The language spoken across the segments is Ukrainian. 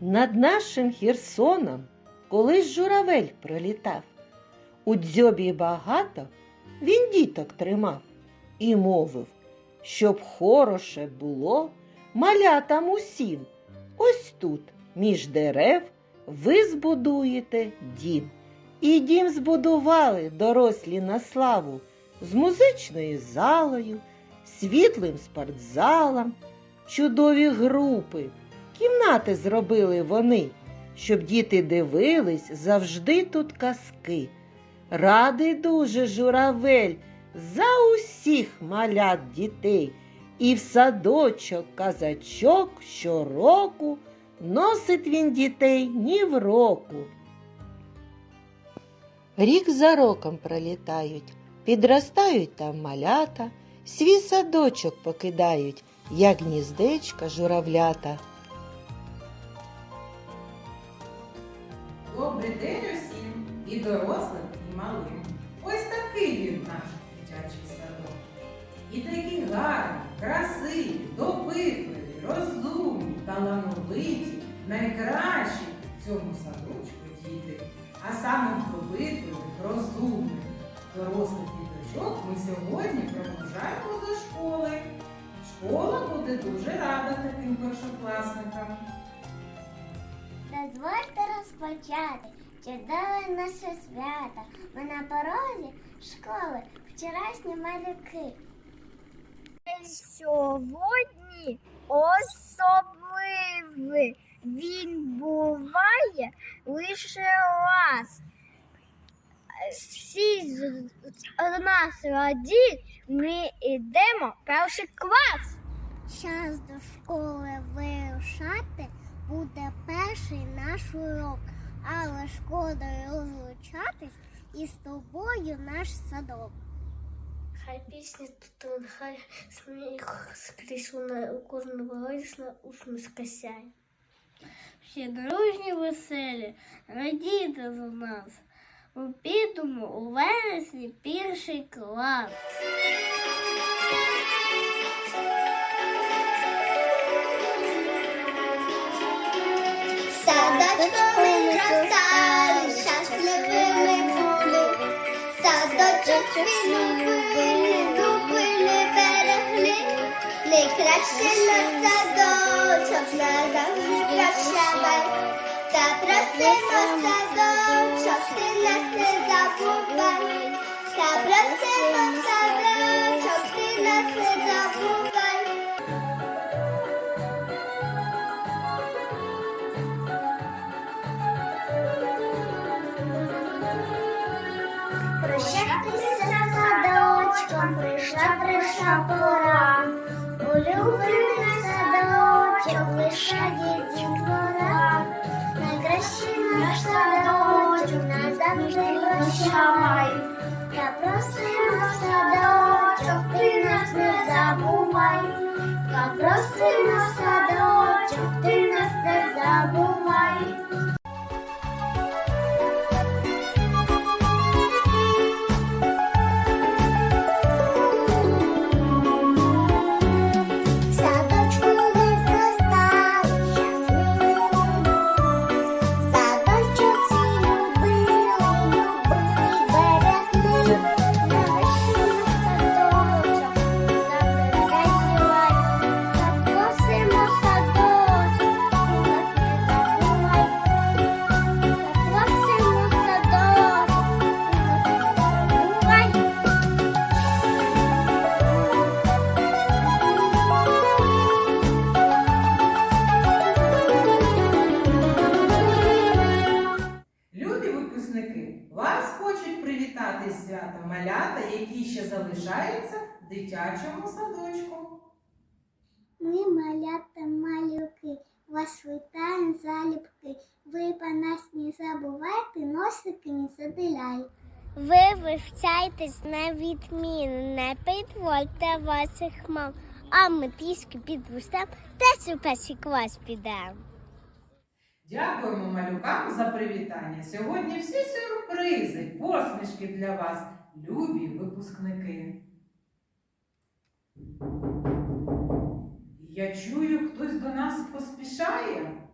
Над нашим Херсоном колись журавель пролітав. У дзьобі багато він діток тримав і мовив, щоб хороше було малятам усім. Ось тут, між дерев, ви збудуєте дім. І дім збудували дорослі на славу з музичною залою, світлим спортзалом, чудові групи. Кімнати зробили вони, щоб діти дивились завжди тут казки. Радий дуже журавель за усіх малят дітей, і в садочок казачок щороку носить він дітей ні в року. Рік за роком пролітають, підростають там малята, свій садочок покидають, як гніздечка журавлята. Добрий день усім, і дорослим, і малим. Ось такий він наш дитячий садок. І такі гарні, красиві, допитливі, розумні, талановиті, найкращі в цьому садочку діти. А самих допитливих, розумних, дорослих діточок ми сьогодні проважаємо до школи. Школа буде дуже рада таким першокласникам. Дозвольте розпочати чудове наше свято. Ми на порозі школи, вчорашні малюки. Сьогодні особливий. Він буває лише раз. Всі з з нас раді, ми йдемо в перший клас. Час до школи вирушати буде перший наш урок, але шкода розлучатись і з тобою наш садок. Хай пісня тут, хай сміх скрізь лунає у кожному радісна усмішка сяє. Всі дружні веселі, радійте за нас. Ми підемо у вересні перший клас. Зростали, щасливими були, садочок свій любили, любили, берегли, найкраще на садочок, назавжди прощавай, та просимо садочок, ти нас не забувай, та просимо садочок, ти нас не забувай. Прийшла пора. Улюблений садочок, лише дітвора. Найкращий наш садочок, назавжди прощавай. Я просимо садочок, ти нас не забувай. Я просимо садочок, ти нас не забувай. Малята, які ще залишаються в дитячому садочку. Ми малята малюки, вас вітаємо залюбки. Ви по нас не забувайте, носики не задиляй. Ви вивчайтесь на відміну, не підвольте ваших мам, а ми трішки підростемо, теж у перший клас підемо. Дякуємо малюкам за привітання. Сьогодні всі сюрпризи, посмішки для вас, любі випускники. Я чую, хтось до нас поспішає.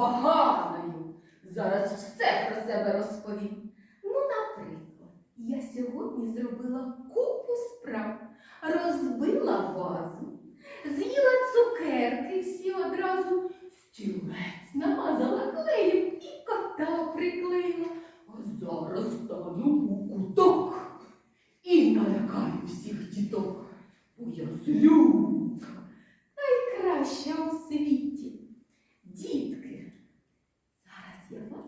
Поганою. Зараз все про себе розповім. Ну, наприклад, я сьогодні зробила купу справ, розбила вазу, з'їла цукерки всі одразу, стілець намазала клеєм і кота приклеїла. А зараз стану у куток і налякаю всіх діток, бо я злюка, найкраща у світі. Дітки, зараз я вас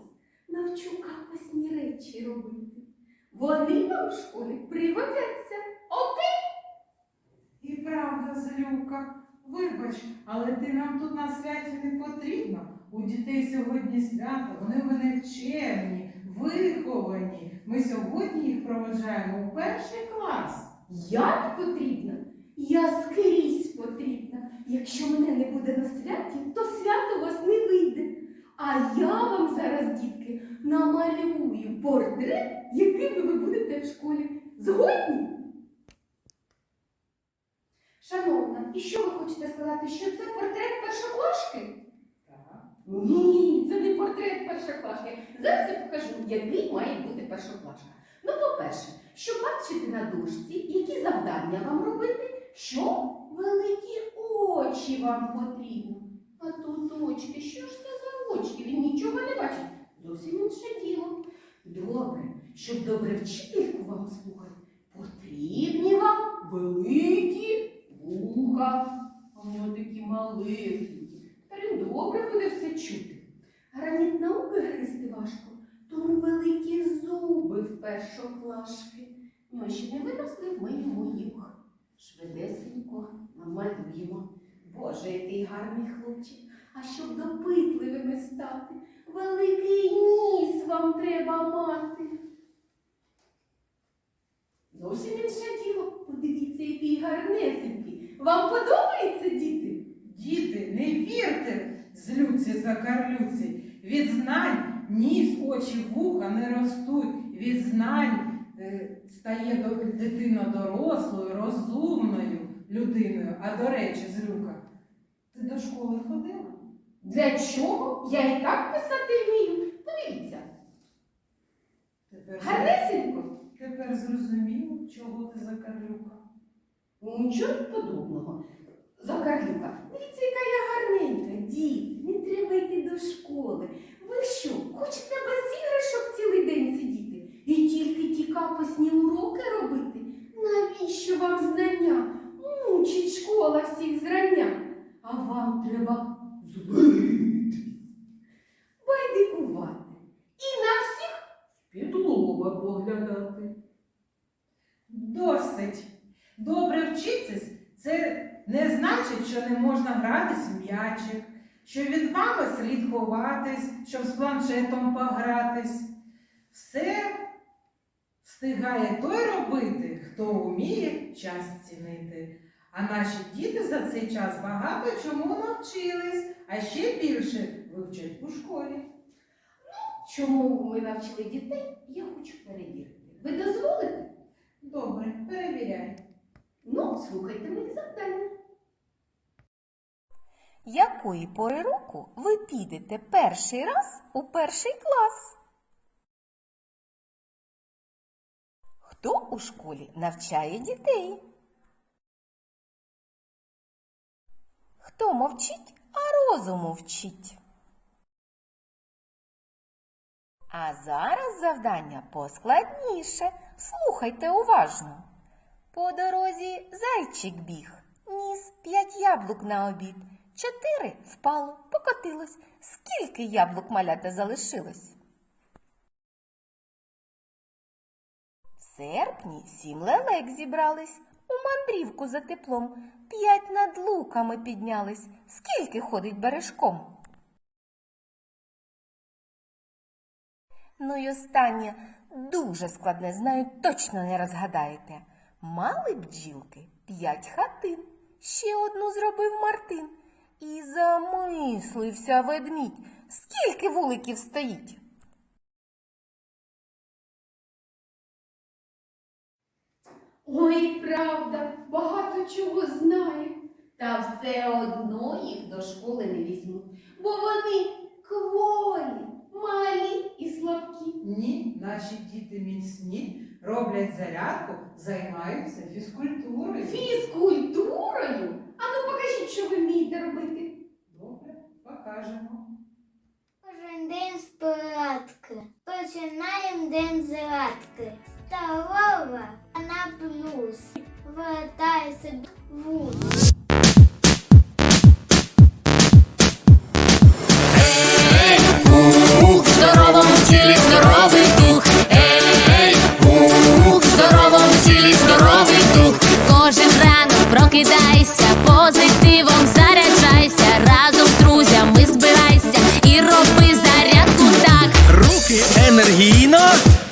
навчу капосні речі робити. Вони вам в школі пригодяться. Окей? І правда, злюка. Вибач, але ти нам тут на святі не потрібна. У дітей сьогодні свято, вони в мене вчені, виховані. Ми сьогодні їх проведжаємо у перший клас. Я потрібна. Я скрізь потрібна. Якщо мене не буде на святі, то свято у вас не вийде. А я вам зараз, дітки, намалюю портрет, яким ви будете в школі. Згодні? Шановна, і що ви хочете сказати, що це портрет першоклашки? Так. Ні, це не портрет першоклашки. Зараз я покажу, який має бути першоклашка. Ну, по-перше, щоб бачити на дошці, які завдання вам робити, що великі очі вам потрібно. А тут очки, що ж це за очки? Він нічого не бачить. Зовсім інше діло. Добре, щоб добре вчительку вам слухати, потрібні вам великі вуха. А в такі малесенькі. Тепер добре буде все чути. Граніт науки гризти важко, тому великі зуби першоклашки. Ще не виросли, ми йому їх швидесенько намалюємо. Боже, який гарний хлопчик. А щоб допитливими стати, великий ніс вам треба мати. Зовсім інше діло. Подивіться, який гарнесенький. Вам подобається, діти? Діти, не вірте злюці закарлюці. Від знань ніс, очі, вуха не ростуть. Від знань е, стає дитина дорослою, розумною людиною. А до речі, злюка, ти до школи ходила? Для чого? Я і так писати вмію. Подивіться, Тепер, гарнесенько. тепер зрозуміло, чого ти закарлюка. Нічого подобного. Закарлюка, дивіться, яка я гарненька. Дід, не треба йти до школи. Ви що, хочете без іграшок цілий день сидіти? І тільки ті капосні уроки робити? Навіщо вам знання? Мучить школа всіх зрання. А вам треба злитись, байдикувати і на всіх підлога поглядати. Досить. Добре вчитись це не значить, що не можна гратись в м'ячик, що від мами слід ховатись, щоб з планшетом погратись. Все встигає той робити, хто вміє час цінити. А наші діти за цей час багато чому навчились, а ще більше вивчать у школі. Ну, Чому ми навчили дітей, я хочу перевірити. Ви дозволите? Добре, перевіряй. Ну, слухайте мої завдання. Якої пори року ви підете перший раз у перший клас? Хто у школі навчає дітей? Хто мовчить, а розуму вчить? А зараз завдання поскладніше. Слухайте уважно. По дорозі зайчик біг, ніс п'ять яблук на обід. Чотири впало, покотилось. Скільки яблук малята залишилось? В серпні сім лелек зібрались, у мандрівку за теплом, п'ять над луками піднялись. Скільки ходить бережком? Ну й останнє дуже складне, знаю, точно не розгадаєте. Мали бджілки п'ять хатин, ще одну зробив Мартин. І замислився ведмідь, скільки вуликів стоїть. Ой, правда, багато чого знає. Та все одно їх до школи не візьмуть, бо вони кволі, малі і слабкі. Ні, наші діти міцні, роблять зарядку, займаються фізкультурою. Фізкультурою? Ану покажіть, що ви вмієте робити. Добре, покажемо. Кожен день з порядки. Починаємо день зарядки. Столова на плюс. Вертайся вуз. Ух, в здоровому здоровий дух. Ей, ух, в здоровому здоровий дух. Кожен ранок прокидайся, позитивом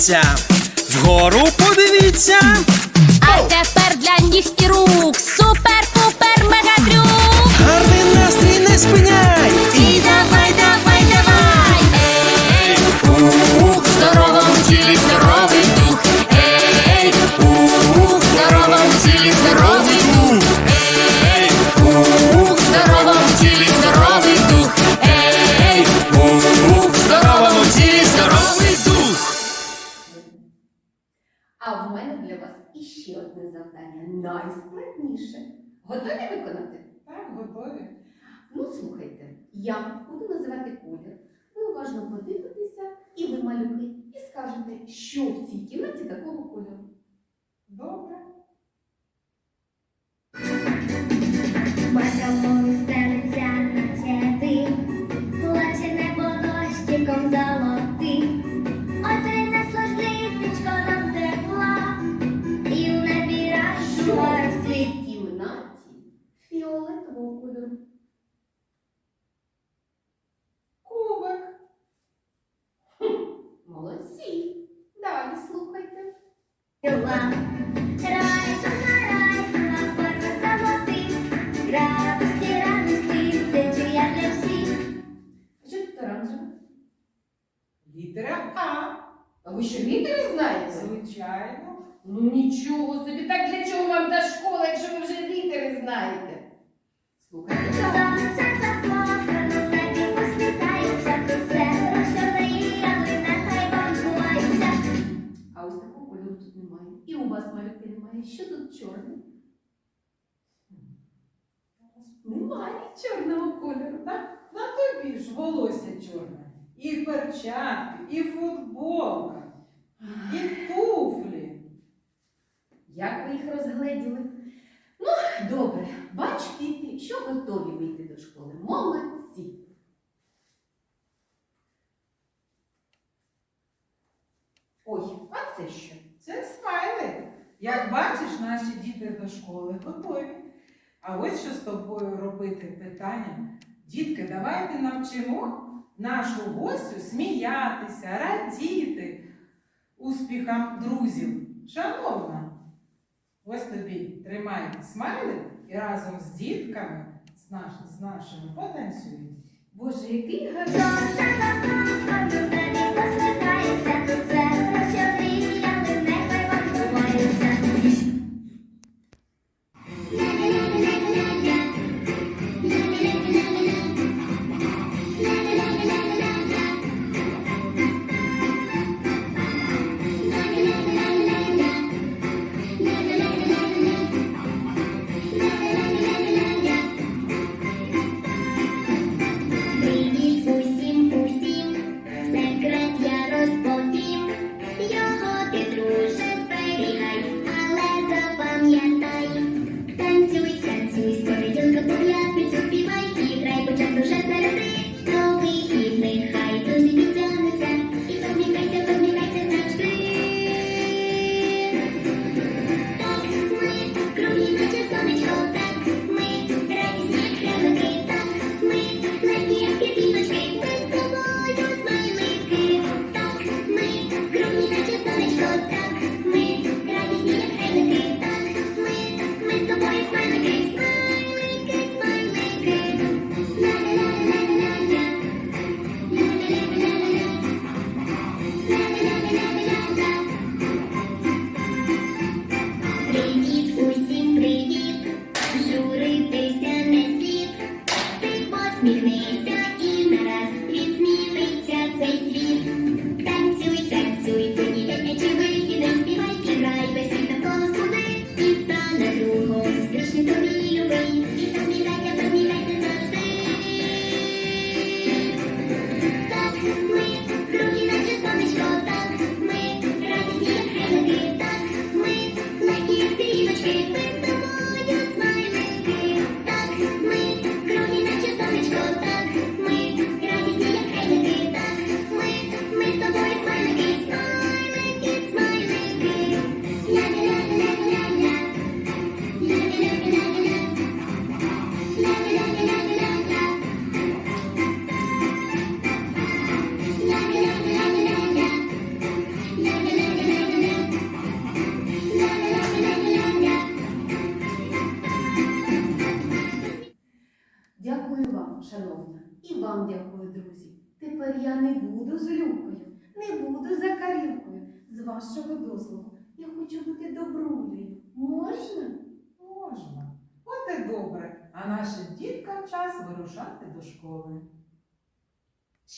Посміхніться. Вгору подивіться. Найскладніше. Готові виконати? Так, готові. Ну, слухайте, я буду називати колір. Ви уважно подивитеся, і ви малюки, і скажете, що в цій кімнаті такого кольору. Добре. Літера А. А ви що літери знаєте? Звичайно. Ну нічого собі, так для чого вам та школа, якщо ви вже літери знаєте? Слухайте. Вас малюки немає. Що тут чорне? Немає чорного кольору, так? На тобі ж волосся чорне. І перчатки, і футболка, і туфлі. Як ви їх розгледіли? Ну, добре, бач, діти, що готові вийти до школи. Молодці. Ой, а це що? Як бачиш, наші діти до школи готові. А ось що з тобою робити питання. Дітки, давайте навчимо нашу гостю сміятися, радіти успіхам друзів. Шановна, ось тобі тримай смайлик і разом з дітками, з, наш, з нашими потанцюємо. Боже, який гарний.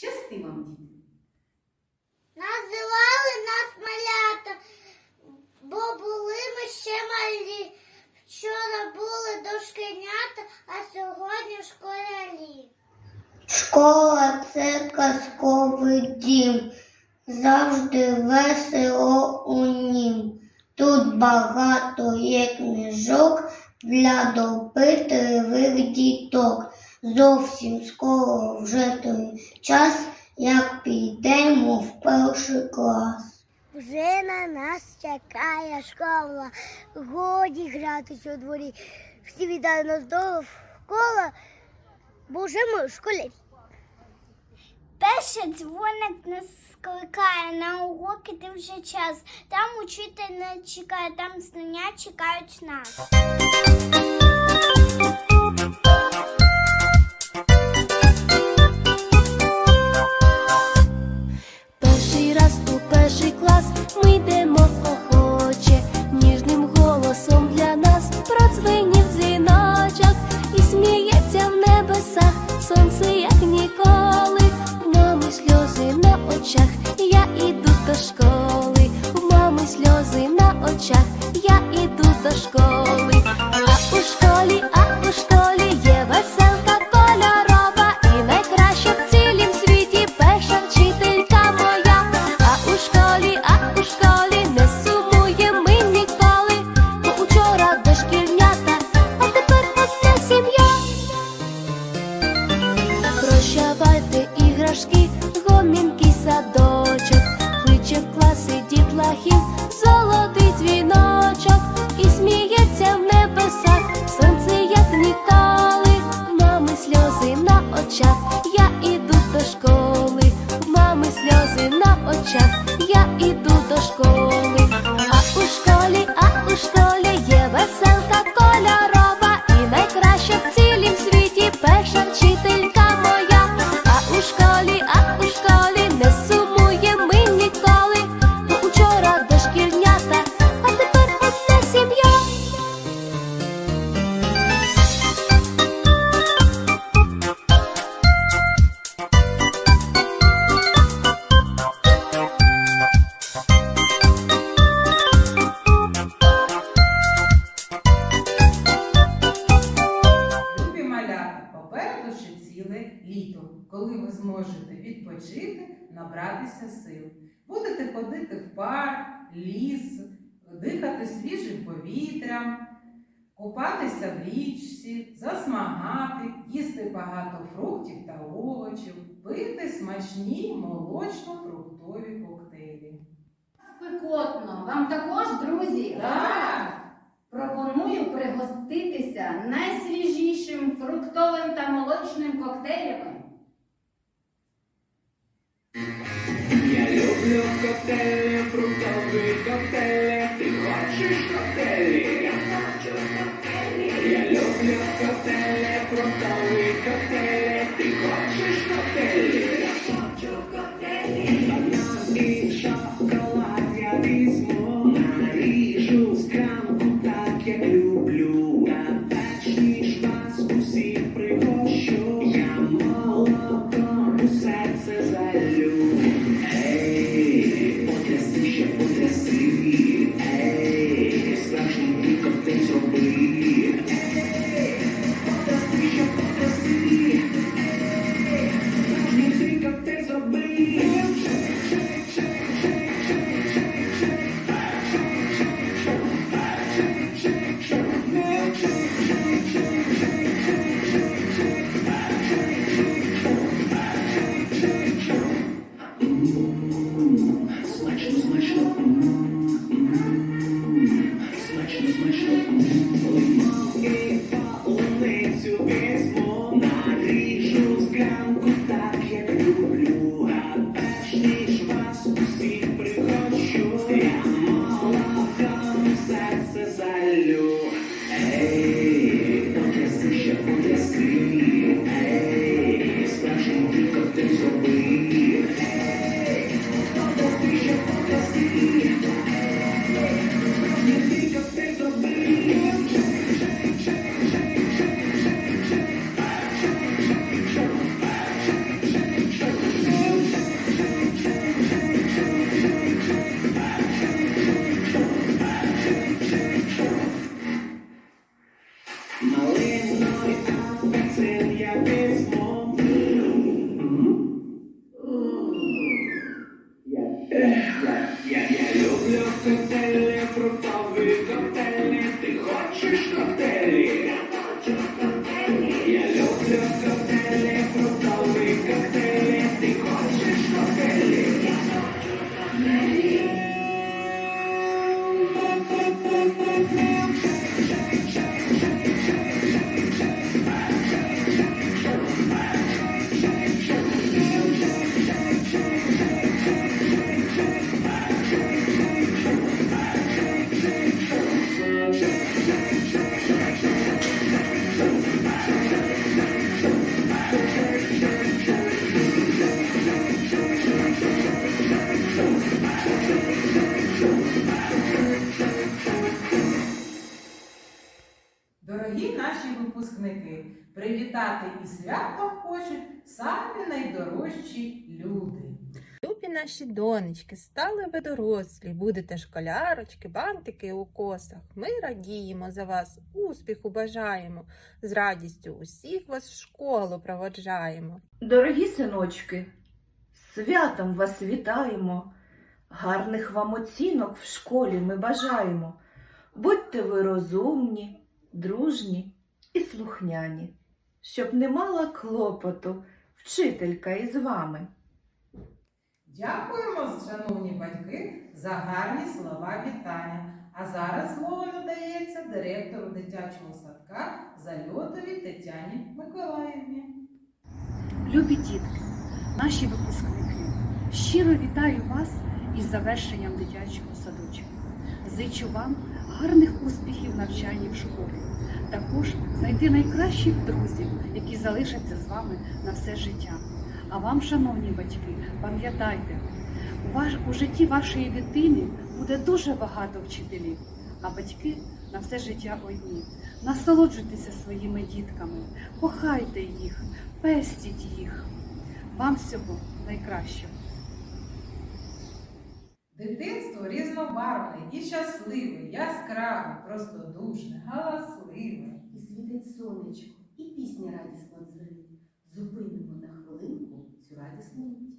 Щасти вам, діти! Називали нас малята, бо були ми ще малі. Вчора були дошкенята, а сьогодні школярі. Школа це казковий дім, завжди весело у нім. Тут багато є книжок для допитливих діток. Зовсім скоро вже той час, як підемо в перший клас. Вже на нас чекає школа, годі гратися у дворі. Всі вітають нас довкола, бо вже ми школярі. Перший дзвоник нас скликає на уроки ти вже час. Там учитель не чекає, там знання чекають нас. У перший клас сил. Будете ходити в парк, ліс, дихати свіжим повітрям, купатися в річці, засмагати, їсти багато фруктів та овочів, пити смачні молочно-фруктові коктейлі. Спекотно! Вам також, друзі? Так! Пропоную пригоститися найсвіжішим фруктовим та молочним коктейлем. Look Amen. наші донечки, стали ви дорослі, будете школярочки, бантики у косах. Ми радіємо за вас, успіху бажаємо, з радістю усіх вас в школу проводжаємо. Дорогі синочки, святом вас вітаємо, гарних вам оцінок в школі ми бажаємо. Будьте ви розумні, дружні і слухняні, щоб не мала клопоту вчителька із вами. Дякуємо, шановні батьки, за гарні слова вітання. А зараз слово надається директору дитячого садка Зальотовій Тетяні Миколаївні. Любі дітки, наші випускники, щиро вітаю вас із завершенням дитячого садочка. Зичу вам гарних успіхів в навчанні в школі. Також знайти найкращих друзів, які залишаться з вами на все життя. А вам, шановні батьки, пам'ятайте, у, ваш, у житті вашої дитини буде дуже багато вчителів, а батьки на все життя одні. Насолоджуйтеся своїми дітками, кохайте їх, пестіть їх. Вам всього найкращого. Дитинство різнобарвне і щасливе, яскраве, простодушне, галасливе. І світить сонечко, і пісня радісно дзвенить. Зупинимо на